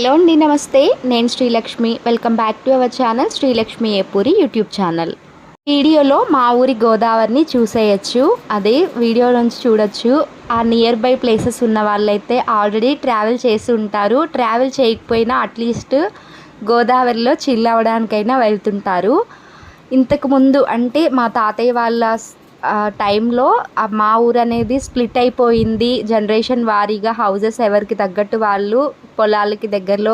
Hello అండి నమస్తే. నేను Srilakshmi. Welcome back to our channel Srilakshmi Epuri YouTube channel వీడియోలో మా ఊరి గోదావరిని చూసేయచ్చు. అదే వీడియో నుంచి చూడొచ్చు. ఆ నియర్ బై ప్లేసెస్ ఉన్న వాళ్ళైతే ఆల్రెడీ ట్రావెల్ చేసి ఉంటారు. ట్రావెల్ చేయకపోయినా అట్లీస్ట్ గోదావరిలో చిల్ అవ్వడానికైనా వెళ్తుంటారు. ఇంతకుముందు అంటే మా తాతయ్య వాళ్ళ టైంలో మా ఊరు అనేది స్ప్లిట్ అయిపోయింది. జనరేషన్ వారీగా హౌజెస్ ఎవరికి తగ్గట్టు వాళ్ళు పొలాలకి దగ్గరలో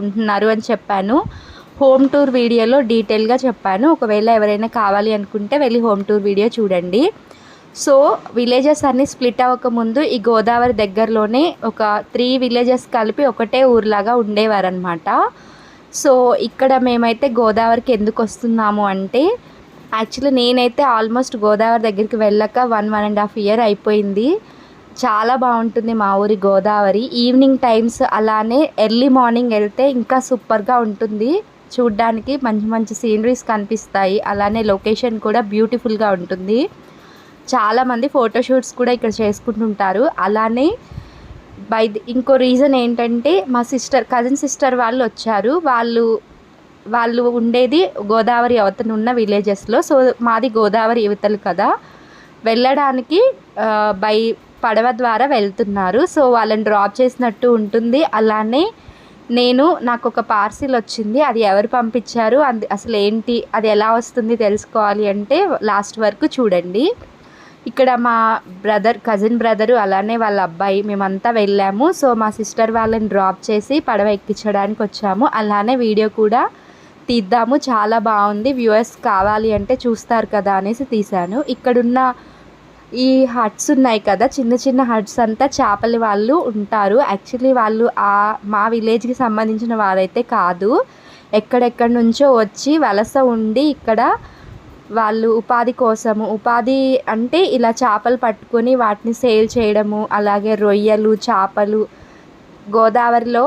ఉంటున్నారు అని చెప్పాను. హోమ్ టూర్ వీడియోలో డీటెయిల్గా చెప్పాను. ఒకవేళ ఎవరైనా కావాలి అనుకుంటే వెళ్ళి హోమ్ టూర్ వీడియో చూడండి. సో విలేజెస్ అన్నీ స్ప్లిట్ అవ్వకముందు ఈ గోదావరి దగ్గరలోనే ఒక త్రీ విలేజెస్ కలిపి ఒకటే ఊర్లాగా ఉండేవారనమాట సో ఇక్కడ మేమైతే గోదావరికి ఎందుకు వస్తున్నాము అంటే యాక్చువల్లీ నేనైతే ఆల్మోస్ట్ గోదావరి దగ్గరికి వెళ్ళక one one and half year అయిపోయింది. చాలా బాగుంటుంది మా ఊరి గోదావరి. ఈవినింగ్ టైమ్స్ అలానే ఎర్లీ మార్నింగ్ వెళ్తే ఇంకా సూపర్గా ఉంటుంది. చూడ్డానికి మంచి మంచి సీనరీస్ కనిపిస్తాయి. అలానే లొకేషన్ కూడా బ్యూటిఫుల్గా ఉంటుంది. చాలామంది ఫోటోషూట్స్ కూడా ఇక్కడ చేసుకుంటుంటారు. అలానే బై ఇంకో రీజన్ ఏంటంటే మా సిస్టర్ కజిన్ సిస్టర్ వాళ్ళు వచ్చారు. వాళ్ళు వాళ్ళు ఉండేది గోదావరి అవతల ఉన్న విలేజెస్లో సో మాది గోదావరి యువతలు కదా. వెళ్ళడానికి బై పడవ ద్వారా వెళ్తున్నారు. సో వాళ్ళని డ్రాప్ చేసినట్టు ఉంటుంది. అలానే నేను నాకు ఒక పార్సిల్ వచ్చింది. అది ఎవరు పంపించారు? అది అసలు ఏంటి? అది ఎలా వస్తుంది తెలుసుకోవాలి అంటే లాస్ట్ వరకు చూడండి. ఇక్కడ మా బ్రదర్ కజిన్ బ్రదరు అలానే వాళ్ళ అబ్బాయి మేమంతా వెళ్ళాము. సో మా సిస్టర్ వాళ్ళని డ్రాప్ చేసి పడవ ఎక్కించడానికి వచ్చాము. అలానే వీడియో కూడా తీద్దాము చాలా బాగుంది. వ్యూవర్స్ కావాలి అంటే చూస్తారు కదా అనేసి తీశాను. ఇక్కడున్న ఈ హట్స్ ఉన్నాయి కదా చిన్న చిన్న హట్స్ అంతా చేపల వాళ్ళు ఉంటారు. యాక్చువల్లీ వాళ్ళు ఆ మా విలేజ్కి సంబంధించిన వారైతే కాదు. ఎక్కడెక్కడి నుంచో వచ్చి వలస ఉండి ఇక్కడ వాళ్ళు ఉపాధి కోసము ఉపాధి అంటే ఇలా చేపలు పట్టుకొని వాటిని సేల్ చేయడము అలాగే రొయ్యలు చేపలు గోదావరిలో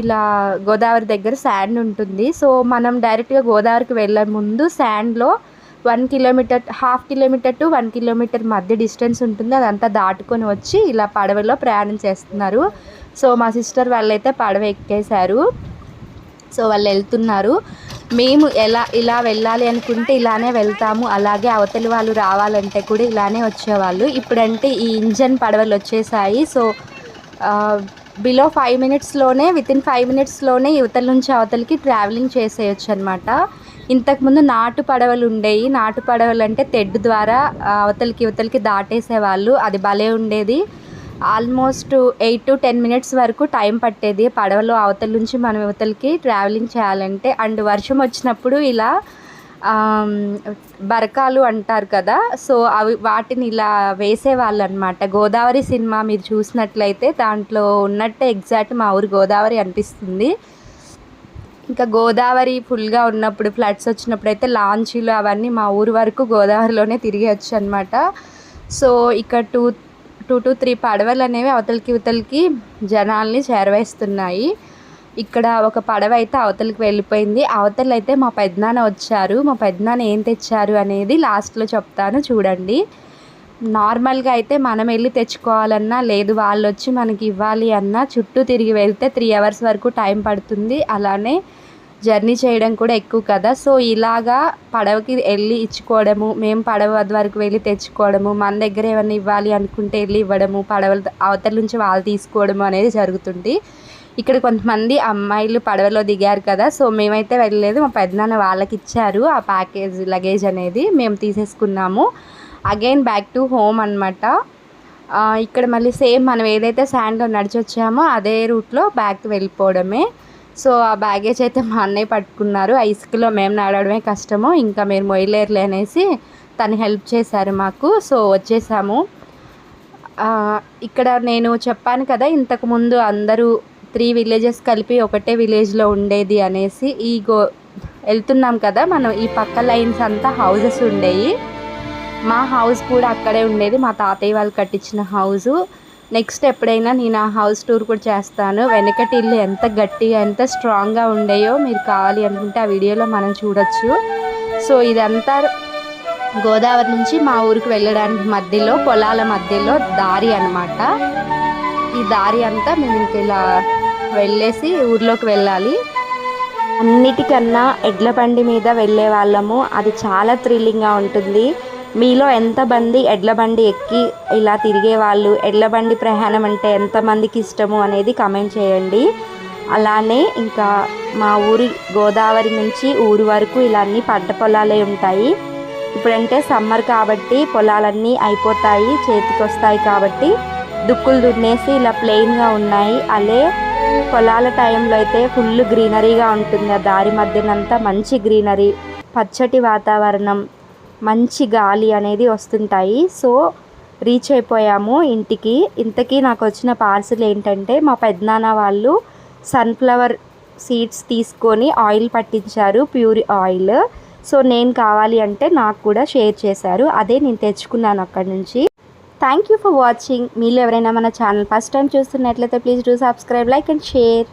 ఇలా గోదావరి దగ్గర శాండ్ ఉంటుంది. సో మనం డైరెక్ట్గా గోదావరికి వెళ్ళే ముందు శాండ్లో one kilometer half kilometer to one kilometer మధ్య డిస్టెన్స్ ఉంటుంది. అదంతా దాటుకొని వచ్చి ఇలా పడవలో ప్రయాణం చేస్తున్నారు. సో మా సిస్టర్ వాళ్ళైతే పడవ ఎక్కేశారు. సో వాళ్ళు వెళ్తున్నారు. మేము ఎలా ఇలా వెళ్ళాలి అనుకుంటే ఇలానే వెళ్తాము. అలాగే అవతలి వాళ్ళు రావాలంటే కూడా ఇలానే వచ్చేవాళ్ళు. ఇప్పుడంటే ఈ ఇంజన్ పడవలు వచ్చేసాయి. సో బిలో ఫైవ్ మినిట్స్లోనే వితిన్ ఫైవ్ మినిట్స్లోనే యువతల నుంచి అవతలకి ట్రావెలింగ్ చేసేయచ్చు అనమాట ఇంతకుముందు నాటు పడవలు ఉండేవి నాటు పడవలు అంటే తెడ్డు ద్వారా అవతలకి యువతలకి దాటేసేవాళ్ళు. అది భలే ఉండేది. Almost eight to ten minutes వరకు టైం పట్టేది. పడవలో అవతల నుంచి మనం యువతలకి ట్రావెలింగ్ చేయాలంటే. అండ్ వర్షం వచ్చినప్పుడు ఇలా బరకాలు అంటారు కదా. సో అవి వాటిని ఇలా వేసేవాళ్ళు అనమాట గోదావరి సినిమా మీరు చూసినట్లయితే దాంట్లో ఉన్నట్టే ఎగ్జాక్ట్ మా ఊరు గోదావరి అనిపిస్తుంది. ఇంకా గోదావరి ఫుల్గా ఉన్నప్పుడు ఫ్లడ్స్ వచ్చినప్పుడు అయితే లాంచీలు అవన్నీ మా ఊరు వరకు గోదావరిలోనే తిరిగేయచ్చు అనమాట సో ఇక్కడ టూ టూ టు త్రీ పడవలు అనేవి అవతలికి ఇవతలికి జనాల్ని చేరవేస్తున్నాయి. ఇక్కడ ఒక పడవ అయితే అవతలకి వెళ్ళిపోయింది. అవతలైతే అయితే మా పెద్దనాన్న వచ్చారు. మా పెద్దనాన్న ఏం తెచ్చారు అనేది లాస్ట్లో చెప్తాను చూడండి. నార్మల్గా అయితే మనం వెళ్ళి తెచ్చుకోవాలన్నా లేదు వాళ్ళు వచ్చి మనకి ఇవ్వాలి అన్నా చుట్టూ తిరిగి వెళ్తే త్రీ అవర్స్ వరకు టైం పడుతుంది. అలానే జర్నీ చేయడం కూడా ఎక్కువ కదా. సో ఇలాగా పడవకి వెళ్ళి ఇచ్చుకోవడము మేము పడవ వరకు వెళ్ళి తెచ్చుకోవడము మన దగ్గర ఏమైనా ఇవ్వాలి అనుకుంటే వెళ్ళి ఇవ్వడము పడవల అవతల నుంచి వాళ్ళు తీసుకోవడము అనేది జరుగుతుంది. ఇక్కడ కొంతమంది అమ్మాయిలు పడవలో దిగారు కదా సో మేమైతే వెళ్ళలేదు. మా పెద్దనాన్న వాళ్ళకి ఇచ్చారు ఆ ప్యాకేజ్ లగేజ్ అనేది మేము తీసేసుకున్నాము. అగైన్ బ్యాక్ టు హోమ్ అనమాట ఇక్కడ మళ్ళీ సేమ్ మనం ఏదైతే శాండ్లో నడిచి వచ్చామో అదే రూట్లో బ్యాగ్ వెళ్ళిపోవడమే. సో ఆ బ్యాగేజ్ అయితే మా అన్నయ్య పట్టుకున్నారు. ఆ ఇసుకలో మేము నడవడమే కష్టము. ఇంకా మీరు మొయ్యలేరులే అనేసి తను హెల్ప్ చేశారు మాకు. సో వచ్చేసాము. ఇక్కడ నేను చెప్పాను కదా ఇంతకుముందు అందరూ త్రీ విలేజెస్ కలిపి ఒకటే విలేజ్లో ఉండేది అనేసి ఈ గో వెళ్తున్నాం కదా మనం ఈ పక్క లైన్స్ అంతా హౌజెస్ ఉండేవి మా హౌస్ కూడా అక్కడే ఉండేది మా తాతయ్య వాళ్ళు కట్టించిన హౌజు. నెక్స్ట్ ఎప్పుడైనా నేను ఆ హౌస్ టూర్ కూడా చేస్తాను. వెనకటి ఇల్లు ఎంత గట్టిగా ఎంత స్ట్రాంగ్గా ఉండేయో మీరు కావాలి అనుకుంటే ఆ వీడియోలో మనం చూడొచ్చు. సో ఇదంతా గోదావరి నుంచి మా ఊరికి వెళ్ళడానికి మధ్యలో పొలాల మధ్యలో దారి అనమాట ఈ దారి అంతా మేము ఇంక ఇలా వెళ్ళేసి ఊర్లోకి వెళ్ళాలి. అన్నిటికన్నా ఎడ్ల బండి మీద వెళ్ళే వాళ్ళము. అది చాలా థ్రిల్లింగ్గా ఉంటుంది. మీలో ఎంతమంది ఎడ్ల బండి ఎక్కి ఇలా తిరిగే వాళ్ళు ఎడ్ల బండి ప్రయాణం అంటే ఎంతమందికి ఇష్టము అనేది కమెంట్ చేయండి. అలానే ఇంకా మా ఊరి గోదావరి నుంచి ఊరు వరకు ఇలా అన్ని పంట పొలాలే ఉంటాయి. ఇప్పుడంటే సమ్మర్ కాబట్టి పొలాలన్నీ అయిపోతాయి చేతికి వస్తాయి కాబట్టి దుక్కులు దున్నేసి ఇలా ప్లెయిన్గా ఉన్నాయి. అలే పొలాల టైంలో అయితే ఫుల్ గ్రీనరీగా ఉంటుంది ఆ దారి మధ్యనంతా మంచి గ్రీనరీ పచ్చటి వాతావరణం మంచి గాలి అనేది వస్తుంటాయి. సో రీచ్ అయిపోయాము ఇంటికి. ఇంతకీ నాకు వచ్చిన పార్సిల్ ఏంటంటే మా పెద్దనాన్న వాళ్ళు సన్ఫ్లవర్ సీడ్స్ తీసుకొని ఆయిల్ పట్టించారు ప్యూర్ ఆయిల్. సో నేను కావాలి అంటే నాకు కూడా షేర్ చేశారు. అదే నేను తెచ్చుకున్నాను అక్కడి నుంచి. థ్యాంక్ యూ ఫర్ వాచింగ్ మీరు ఎవరైనా మన ఛానల్ ఫస్ట్ టైం చూస్తున్నట్లయితే please do subscribe like and share